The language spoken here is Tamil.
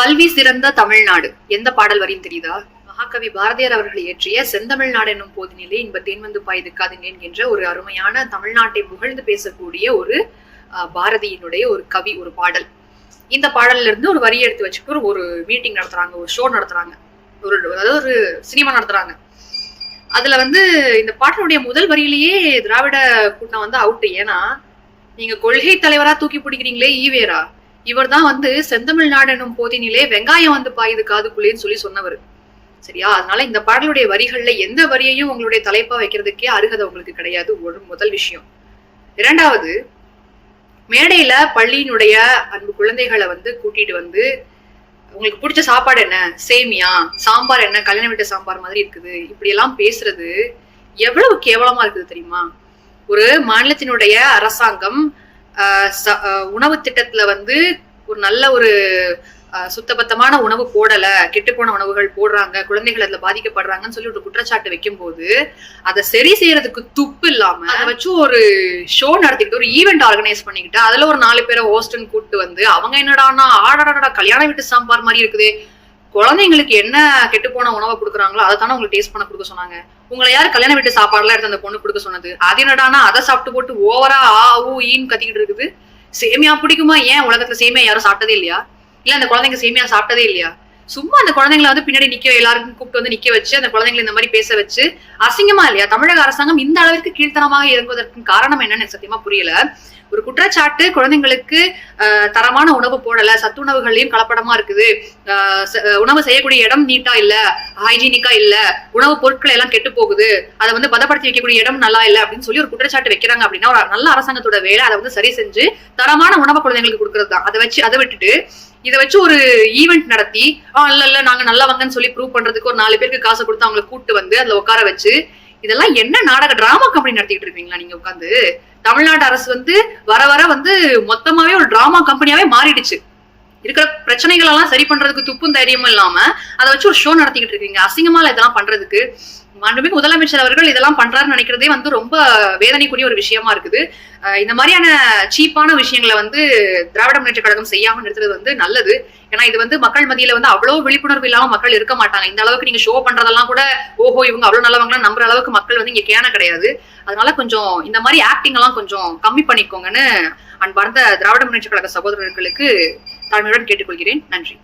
கல்வி சிறந்த தமிழ்நாடு. எந்த பாடல் வரியும் தெரியுதா? மகாகவி பாரதியார் அவர்கள் இயற்றிய செந்தமிழ்நாடு என்னும் போதினிலே இன்ப தேன் வந்து பாய்துக்காதுங்கேன் என்கின்ற ஒரு அருமையான தமிழ்நாட்டை புகழ்ந்து பேசக்கூடிய ஒரு அஹ், பாரதியினுடைய ஒரு கவி ஒரு பாடல். இந்த பாடல்ல இருந்து ஒரு வரி எடுத்து வச்சுட்டு ஒரு- ஒரு மீட்டிங் நடத்துறாங்க ஒரு ஷோ நடத்துறாங்க. ஒரு அதாவது ஒரு சினிமா நடத்துறாங்க. அதுல வந்து இந்த பாட்டினுடைய முதல் வரியிலேயே திராவிட கூட்டம் வந்து அவுட்டு ஏன்னா நீங்க கொள்கை தலைவரா தூக்கி பிடிக்கிறீங்களே ஈவேரா? இவர் தான் வந்து செந்தமிழ்நாடு எனும் போதினிலே வெங்காயம் வந்து பாயுது காதுக்குள்ளேன்னு சொல்லி சொன்னவர். சரியா? அதனால இந்த பாடலுடைய வரிகள்ல எந்த வரியையும் உங்களுடைய தலைப்பா வைக்கிறதுக்கே அருகதை உங்களுக்கு கிடையாது. ஒரு முதல் விஷயம். இரண்டாவது மேடையில பள்ளியினுடைய அன்பு குழந்தைகளை வந்து கூட்டிட்டு வந்து உங்களுக்கு பிடிச்ச சாப்பாடு என்ன? சேமியா? சாம்பார் என்ன? கல்யாண வீட்டு சாம்பார் மாதிரி இருக்குது. இப்படி எல்லாம் பேசுறது எவ்வளவு கேவலமா இருக்குது தெரியுமா? ஒரு மாநிலத்தினுடைய அரசாங்கம் உணவு திட்டத்துல வந்து ஒரு நல்ல ஒரு சுத்தபத்தமான உணவு போடல கெட்டுப்போன உணவுகள் போடுறாங்க குழந்தைகள் அதுல பாதிக்கப்படுறாங்கன்னு சொல்லி ஒரு குற்றச்சாட்டு வைக்கும் போது அதை சரி செய்யறதுக்கு துப்பு இல்லாம அதை வச்சு ஒரு ஷோ நடத்திக்கிட்டு ஒரு ஈவெண்ட் ஆர்கனைஸ் பண்ணிக்கிட்டு அதுல ஒரு நாலு பேரை ஹோஸ்டன் கூப்பிட்டு வந்து அவங்க என்னடானா ஆடாடா கல்யாண வீட்டு சாம்பார் மாதிரி இருக்குதே குழந்தைங்களுக்கு என்ன கெட்டு போன உணவை கொடுக்குறாங்களோ அதை தானே உங்களுக்கு டேஸ்ட் பண்ண கொடுக்க சொன்னாங்க. உங்களை யார் கல்யாண வீட்டு சாப்பாடுலாம் எடுத்து அந்த பொண்ணு கொடுக்க சொன்னது? அது என்னடானா அதை சாப்பிட்டு போட்டு ஓவரா ஆ ஊ ஈன்னு கத்திக்கிட்டு இருக்குது. சேமியா பிடிக்குமா? ஏன் உலகத்துல சேமியா யாரும் சாப்பிட்டதே இல்லையா? இல்ல அந்த குழந்தைங்க சேமியா சாப்பிட்டதே இல்லையா? சும்மா அந்த குழந்தைங்களை வந்து பின்னாடி நிக்க எல்லாருக்கும் கூப்பிட்டு வந்து நிக்க வச்சு அந்த குழந்தைங்களை இந்த மாதிரி பேச வச்சு அசிங்கமா இல்லையா? தமிழக அரசாங்கம் இந்த அளவிற்கு கீழ்த்தனமாக இறங்குவதற்கு காரணம் என்னன்னு சத்தியமா புரியல. ஒரு குற்றச்சாட்டு குழந்தைங்களுக்கு தரமான உணவு போடல சத்துணவுகள்லயும் கலப்படமா இருக்குது. ஆஹ், உணவு செய்யக்கூடிய இடம் நீட்டா இல்ல ஹைஜீனிக்கா இல்ல உணவு பொருட்கள் எல்லாம் கெட்டு போகுது அதை வந்து பதப்படுத்தி வைக்கக்கூடிய இடம் நல்லா இல்ல அப்படின்னு சொல்லி ஒரு குற்றச்சாட்டு வைக்கிறாங்க அப்படின்னா ஒரு நல்ல அரசாங்கத்தோட வேலை அதை வந்து சரி செஞ்சு தரமான உணவு குழந்தைங்களுக்கு கொடுக்கறது தான் அதை வச்சு அதை விட்டுட்டு இதை வச்சு ஒரு ஈவெண்ட் நடத்தி ஆ இல்ல இல்ல நாங்க நல்லவங்கன்னு சொல்லி ப்ரூவ் பண்றதுக்கு ஒரு நாலு பேருக்கு காசு கொடுத்து அவங்களை கூட்டு வந்து அதுல உட்கார வச்சு இதெல்லாம் என்ன நாடக டிராமா கம்பெனி நடத்திட்டு இருக்கீங்களா நீங்க உட்காந்து தமிழ்நாடு அரசு வந்து வர வர வந்து மொத்தமாவே ஒரு டிராமா கம்பெனியாவே மாறிடுச்சு. இருக்கிற பிரச்சனைகள் எல்லாம் சரி பண்றதுக்கு துப்பும் தைரியமும் இல்லாம அதை வச்சு ஒரு ஷோ நடத்திக்கிட்டு இருக்கீங்க. அசிங்கமா இதெல்லாம் பண்றதுக்கு. மாண்புமிகு முதலமைச்சர் அவர்கள் இதெல்லாம் பண்றாருன்னு நினைக்கிறதே வந்து ரொம்ப வேதனைக்குரிய ஒரு விஷயமா இருக்குது. இந்த மாதிரியான சீப்பான விஷயங்களை வந்து திராவிட முன்னேற்ற கழகம் செய்யாம நிறுத்துறது வந்து நல்லது. ஏன்னா இது வந்து மக்கள் மத்தியில வந்து அவ்வளவு விழிப்புணர்வு இல்லாம மக்கள் இருக்க மாட்டாங்க. இந்த அளவுக்கு நீங்க ஷோ பண்றதெல்லாம் கூட ஓஹோ இவங்க அவ்வளவு நல்லவங்களாம் நம்புற அளவுக்கு மக்கள் வந்து இங்க கேன கிடையாது. அதனால கொஞ்சம் இந்த மாதிரி ஆக்டிங் எல்லாம் கொஞ்சம் கம்மி பண்ணிக்கோங்கன்னு அன்பார்ந்த திராவிட முன்னேற்ற கழக சகோதரர்களுக்கு தாழ்மையுடன் கேட்டுக்கொள்கிறேன். நன்றி.